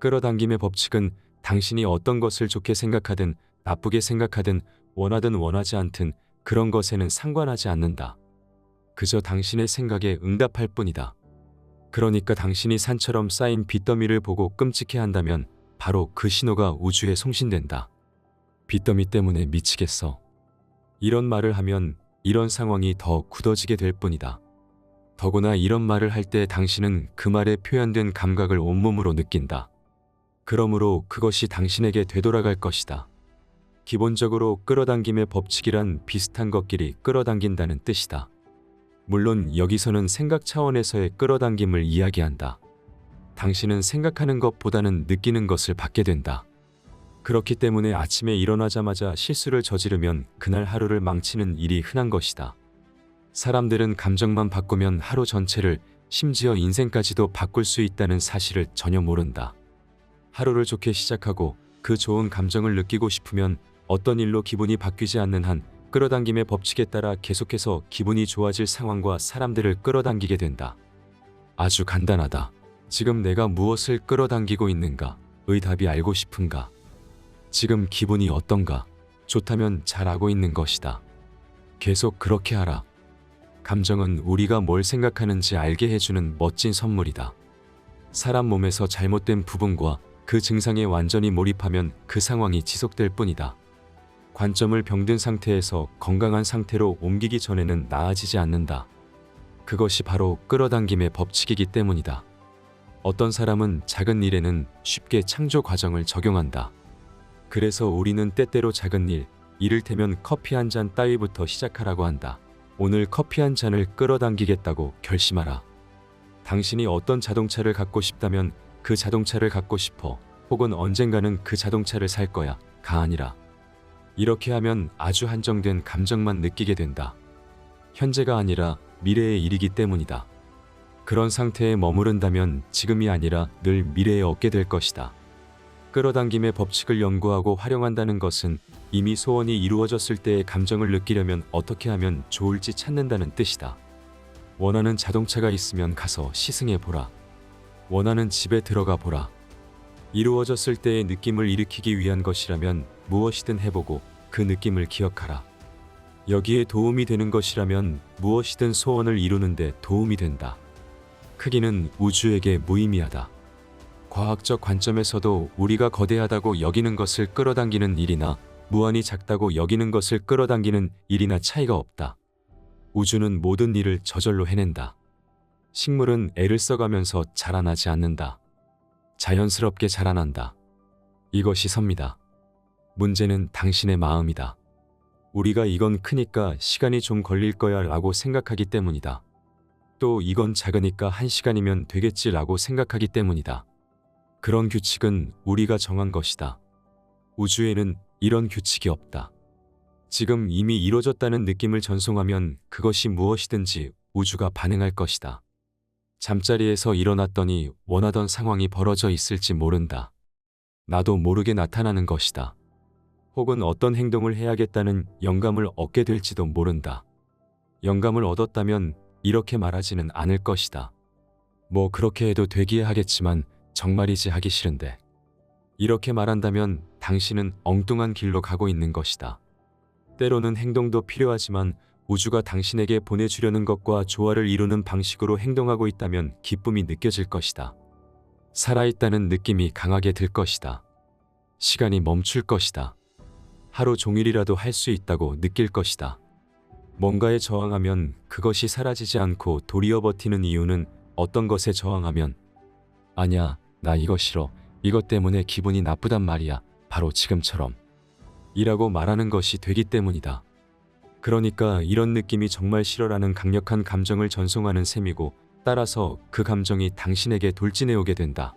끌어당김의 법칙은 당신이 어떤 것을 좋게 생각하든 나쁘게 생각하든 원하든 원하지 않든 그런 것에는 상관하지 않는다. 그저 당신의 생각에 응답할 뿐이다. 그러니까 당신이 산처럼 쌓인 빚더미를 보고 끔찍해 한다면 바로 그 신호가 우주에 송신된다. 빚더미 때문에 미치겠어. 이런 말을 하면 이런 상황이 더 굳어지게 될 뿐이다. 더구나 이런 말을 할 때 당신은 그 말에 표현된 감각을 온몸으로 느낀다. 그러므로 그것이 당신에게 되돌아갈 것이다. 기본적으로 끌어당김의 법칙이란 비슷한 것끼리 끌어당긴다는 뜻이다. 물론 여기서는 생각 차원에서의 끌어당김을 이야기한다. 당신은 생각하는 것보다는 느끼는 것을 받게 된다. 그렇기 때문에 아침에 일어나자마자 실수를 저지르면 그날 하루를 망치는 일이 흔한 것이다. 사람들은 감정만 바꾸면 하루 전체를 심지어 인생까지도 바꿀 수 있다는 사실을 전혀 모른다. 하루를 좋게 시작하고 그 좋은 감정을 느끼고 싶으면 어떤 일로 기분이 바뀌지 않는 한 끌어당김의 법칙에 따라 계속해서 기분이 좋아질 상황과 사람들을 끌어당기게 된다. 아주 간단하다. 지금 내가 무엇을 끌어당기고 있는가? 의 답이 알고 싶은가? 지금 기분이 어떤가? 좋다면 잘 알고 있는 것이다. 계속 그렇게 하라. 감정은 우리가 뭘 생각하는지 알게 해주는 멋진 선물이다. 사람 몸에서 잘못된 부분과 그 증상에 완전히 몰입하면 그 상황이 지속될 뿐이다. 관점을 병든 상태에서 건강한 상태로 옮기기 전에는 나아지지 않는다. 그것이 바로 끌어당김의 법칙이기 때문이다. 어떤 사람은 작은 일에는 쉽게 창조 과정을 적용한다. 그래서 우리는 때때로 작은 일, 이를테면 커피 한 잔 따위부터 시작하라고 한다. 오늘 커피 한 잔을 끌어당기겠다고 결심하라. 당신이 어떤 자동차를 갖고 싶다면 그 자동차를 갖고 싶어 혹은 언젠가는 그 자동차를 살 거야 가 아니라 이렇게 하면 아주 한정된 감정만 느끼게 된다. 현재가 아니라 미래의 일이기 때문이다. 그런 상태에 머무른다면 지금이 아니라 늘 미래에 얻게 될 것이다. 끌어당김의 법칙을 연구하고 활용한다는 것은 이미 소원이 이루어졌을 때의 감정을 느끼려면 어떻게 하면 좋을지 찾는다는 뜻이다. 원하는 자동차가 있으면 가서 시승해 보라. 원하는 집에 들어가 보라. 이루어졌을 때의 느낌을 일으키기 위한 것이라면 무엇이든 해보고 그 느낌을 기억하라. 여기에 도움이 되는 것이라면 무엇이든 소원을 이루는데 도움이 된다. 크기는 우주에게 무의미하다. 과학적 관점에서도 우리가 거대하다고 여기는 것을 끌어당기는 일이나 무한히 작다고 여기는 것을 끌어당기는 일이나 차이가 없다. 우주는 모든 일을 저절로 해낸다. 식물은 애를 써가면서 자라나지 않는다. 자연스럽게 자라난다. 이것이 섭니다. 문제는 당신의 마음이다. 우리가 이건 크니까 시간이 좀 걸릴 거야 라고 생각하기 때문이다. 또 이건 작으니까 한 시간이면 되겠지 라고 생각하기 때문이다. 그런 규칙은 우리가 정한 것이다. 우주에는 이런 규칙이 없다. 지금 이미 이루어졌다는 느낌을 전송하면 그것이 무엇이든지 우주가 반응할 것이다. 잠자리에서 일어났더니 원하던 상황이 벌어져 있을지 모른다. 나도 모르게 나타나는 것이다. 혹은 어떤 행동을 해야겠다는 영감을 얻게 될지도 모른다. 영감을 얻었다면 이렇게 말하지는 않을 것이다. 뭐 그렇게 해도 되기야 하겠지만 정말이지 하기 싫은데. 이렇게 말한다면 당신은 엉뚱한 길로 가고 있는 것이다. 때로는 행동도 필요하지만 우주가 당신에게 보내주려는 것과 조화를 이루는 방식으로 행동하고 있다면 기쁨이 느껴질 것이다. 살아있다는 느낌이 강하게 들 것이다. 시간이 멈출 것이다. 하루 종일이라도 할 수 있다고 느낄 것이다. 뭔가에 저항하면 그것이 사라지지 않고 도리어 버티는 이유는 어떤 것에 저항하면 아냐, 나 이거 싫어. 이것 때문에 기분이 나쁘단 말이야. 바로 지금처럼. 이라고 말하는 것이 되기 때문이다. 그러니까 이런 느낌이 정말 싫어라는 강력한 감정을 전송하는 셈이고 따라서 그 감정이 당신에게 돌진해 오게 된다.